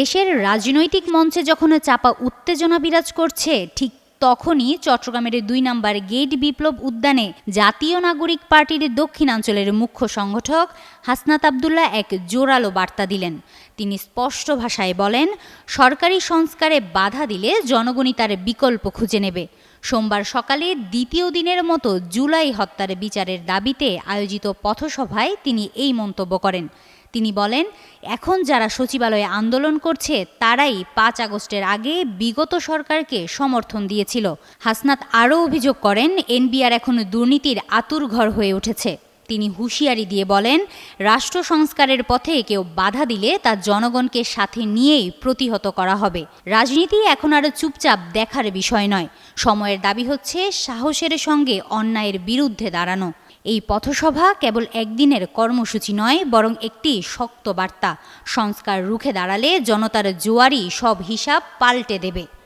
দেশের রাজনৈতিক মঞ্চে যখন চাপা উত্তেজনা বিরাজ করছে, ঠিক তখনই চট্টগ্রামের দুই নম্বর গেট বিপ্লব উদ্যানে জাতীয় নাগরিক পার্টির দক্ষিণাঞ্চলের মুখ্য সংগঠক হাসনাত আবদুল্লাহ এক জোরালো বার্তা দিলেন। তিনি স্পষ্ট ভাষায় বলেন, সরকারি সংস্কারে বাধা দিলে জনগণই তার বিকল্প খুঁজে নেবে। সোমবার সকালে দ্বিতীয় দিনের মতো জুলাই হত্যার বিচারের দাবিতে আয়োজিত পথসভায় তিনি এই মন্তব্য করেন। তিনি বলেন, এখন যারা সচিবালয়ে আন্দোলন করছে, তারাই পাঁচ আগস্টের আগে বিগত সরকারকে সমর্থন দিয়েছিল। হাসনাত আরও অভিযোগ করেন, এনবিআর এখন দুর্নীতির আতুর ঘর হয়ে উঠেছে। তিনি হুঁশিয়ারি দিয়ে বলেন, রাষ্ট্র সংস্কারের পথে কেউ বাধা দিলে তা জনগণকে সাথে নিয়েই প্রতিহত করা হবে। রাজনীতি এখন আর চুপচাপ দেখার বিষয় নয়। সময়ের দাবি হচ্ছে, সাহসের সঙ্গে অন্যায়ের বিরুদ্ধে দাঁড়ানো। এই পথসভা কেবল একদিনের কর্মসূচি নয়, বরং একটি শক্ত বার্তা। সংস্কার রুখে দাঁড়ালে জনতার জোয়ারি সব হিসাব পাল্টে দেবে।